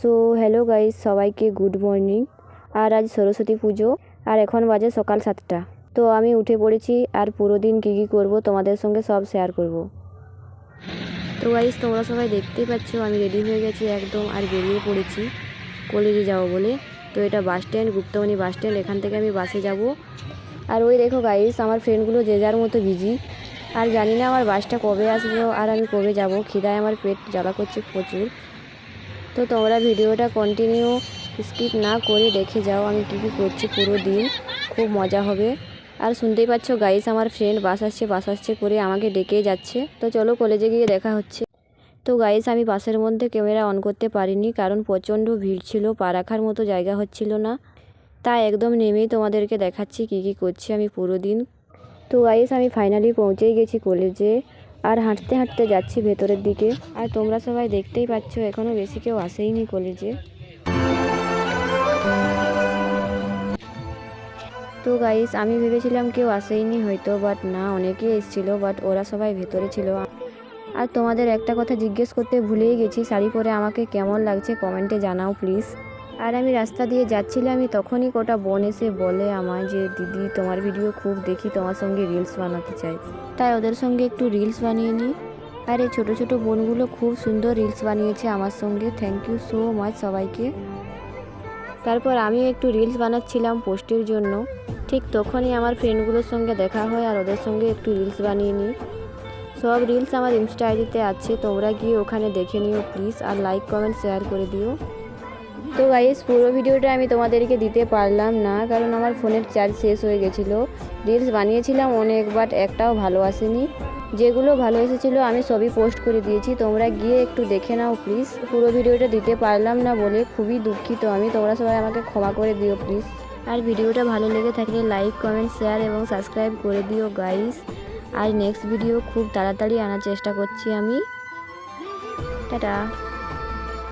So hello guys সবাইকে good morning আর আজ সরস্বতী পুজো, আর এখন বাজে সকাল সাতটা। তো আমি উঠে পড়েছি, আর পুরো দিন কী কী করব তোমাদের সঙ্গে সব শেয়ার করব। তো গাইস তোমরা সবাই দেখতেই পাচ্ছ, আমি রেডি হয়ে গেছি একদম, আর বেরিয়ে পড়েছি কলেজে যাব বলে। তো এটা bus stand Guptamani bus stand এখান থেকে আমি বাসে যাব। আর ওই দেখো গাইস আমার ফ্রেন্ডগুলো যে যার মতো বিজি আর জানি না আমার বাসটা কবে আসবে, আর আমি কবে যাব, খিদায় আমার পেট জ্বালা করছে প্রচুর। তো তোমরা ভিডিওটা কন্টিনিউ স্কিপ না করে দেখে যাও, আমি কী কী করছি পুরো দিন, খুব মজা হবে। আর শুনতেই পাচ্ছ গাইস আমার ফ্রেন্ড বাস আসছে বাস আসছে করে আমাকে ডেকে যাচ্ছে। তো চলো কলেজে গিয়ে দেখা হচ্ছে। তো গাইস আমি বাসের মধ্যে ক্যামেরা অন করতে পারিনি, কারণ প্রচণ্ড ভিড় ছিল, পা রাখার মতো জায়গা হচ্ছিল না। তাই একদম নেমেই তোমাদেরকে দেখাচ্ছি কী কী করছি আমি পুরো দিন। তো গাইস আমি ফাইনালি পৌঁছেই গেছি কলেজে আর হাঁটতে হাঁটতে যাচ্ছি ভেতরের দিকে। আর তোমরা সবাই দেখতেই পাচ্ছ এখনও বেশি কেউ আসেইনি কলেজে। তো গাইস আমি ভেবেছিলাম কেউ আসেইনি হয়তো বাট না অনেকেই এসেছিল বাট ওরা সবাই ভেতরে ছিল। আর তোমাদের একটা কথা জিজ্ঞেস করতে ভুলেই গেছি, শাড়ি পরে আমাকে কেমন লাগছে কমেন্টে জানাও প্লিজ আর আমি রাস্তা দিয়ে যাচ্ছিলাম, আমি তখনই কটা বোন এসে বলে আমায় যে, দিদি, তোমার ভিডিও খুব দেখি, তোমার সঙ্গে রিলস বানাতে চাই। তাই ওদের সঙ্গে একটু রিলস বানিয়ে নিই। আর এই ছোটো ছোটো বোনগুলো খুব সুন্দর রিলস বানিয়েছে আমার সঙ্গে। থ্যাংক ইউ সো মাচ সবাইকে। তারপর আমি একটু রিলস বানাচ্ছিলাম পোস্টের জন্য। ঠিক তখনই আমার ফ্রেন্ডগুলোর সঙ্গে দেখা হয় আর ওদের সঙ্গে একটু রিলস বানিয়ে নিই। সব রিলস আমার ইনস্টা আইডিতে আছে, তোমরা গিয়ে ওখানে দেখে নিও প্লিজ আর লাইক কমেন্ট শেয়ার করে দিও। তো গাইস পুরো ভিডিওটা আমি তোমাদেরকে দিতে পারলাম না, কারণ আমার ফোনের চার্জ শেষ হয়ে গেছিল। রিলস বানিয়েছিলাম অনেক বাট একটাও ভালো আসেনি। যেগুলো ভালো এসেছিল আমি সবই পোস্ট করে দিয়েছি। তোমরা গিয়ে একটু দেখে নাও প্লিজ পুরো ভিডিওটা দিতে পারলাম না বলে খুবই দুঃখিত আমি। তোমরা সবাই আমাকে ক্ষমা করে দিও প্লিজ আর ভিডিওটা ভালো লেগে থাকলে লাইক কমেন্ট শেয়ার এবং সাবস্ক্রাইব করে দিও গাইস আর নেক্সট ভিডিও খুব তাড়াতাড়ি আনার চেষ্টা করছি আমি। টাটা।